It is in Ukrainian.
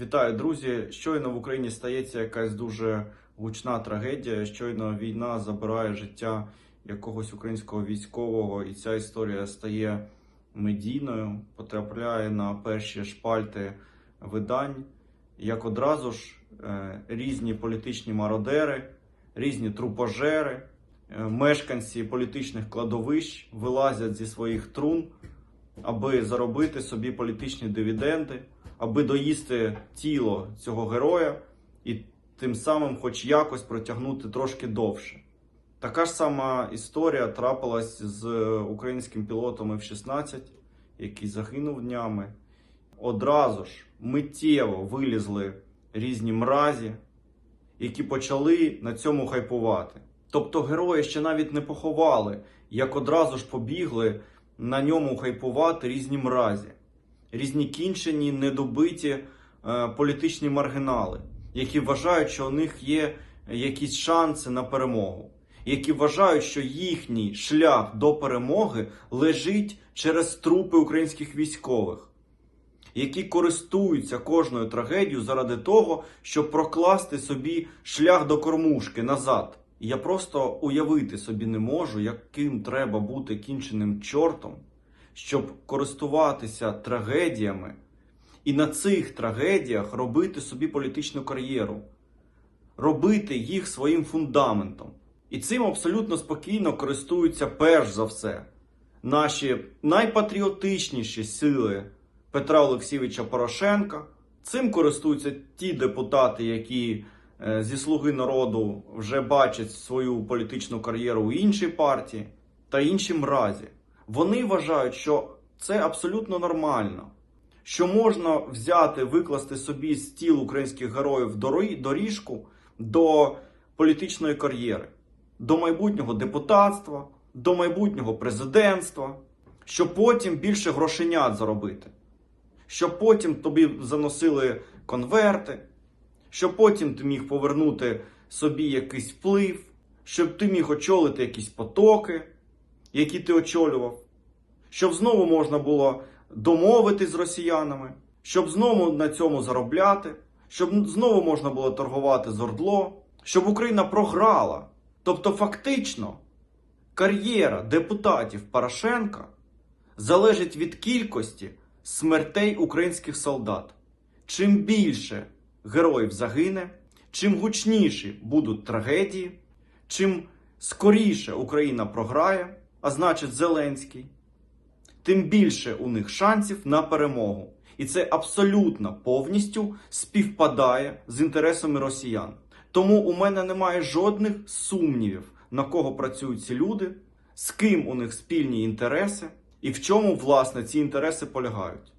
Вітаю, друзі! Щойно в Україні стається якась дуже гучна трагедія. Щойно війна забирає життя якогось українського військового, і ця історія стає медійною, потрапляє на перші шпальти видань. Як одразу ж е, різні політичні мародери, різні трупожери, е, мешканці політичних кладовищ вилазять зі своїх трун, аби заробити собі політичні дивіденди, аби доїсти тіло цього героя і тим самим, хоч якось протягнути трошки довше. Така ж сама історія трапилась з українським пілотом F-16, який загинув днями. Одразу ж миттєво вилізли різні мразі, які почали на цьому хайпувати. Тобто герої ще навіть не поховали, як одразу ж побігли на ньому хайпувати різні мразі, різні кінчені, недобиті е, політичні маргінали, які вважають, що у них є якісь шанси на перемогу, які вважають, що їхній шлях до перемоги лежить через трупи українських військових які користуються кожною трагедією заради того, щоб прокласти собі шлях до кормушки назад. І я просто уявити собі не можу, яким треба бути кінченим чортом, щоб користуватися трагедіями і на цих трагедіях робити собі політичну кар'єру, робити їх своїм фундаментом. І цим абсолютно спокійно користуються перш за все наші найпатріотичніші сили Петра Олексійовича Порошенка. Цим користуються ті депутати, які зі слуги народу вже бачать свою політичну кар'єру у іншій партії та інші мразі. Вони вважають, що це абсолютно нормально, що можна взяти, викласти собі з тіл українських героїв доріжку до політичної кар'єри, до майбутнього депутатства, до майбутнього президентства, щоб потім більше грошенят заробити щоб потім тобі заносили конверти, щоб потім ти міг повернути собі якийсь вплив, щоб ти міг очолити якісь потоки, які ти очолював, щоб знову можна було домовитись з росіянами, щоб знову на цьому заробляти, щоб знову можна було торгувати з Ордло, щоб Україна програла. Тобто, фактично, кар'єра депутатів Порошенка залежить від кількості смертей українських солдат. Чим більше героїв загине, чим гучніші будуть трагедії, чим скоріше Україна програє, а значить Зеленський, тим більше у них шансів на перемогу. І це абсолютно повністю співпадає з інтересами росіян. Тому у мене немає жодних сумнівів, на кого працюють ці люди, з ким у них спільні інтереси і в чому власне ці інтереси полягають.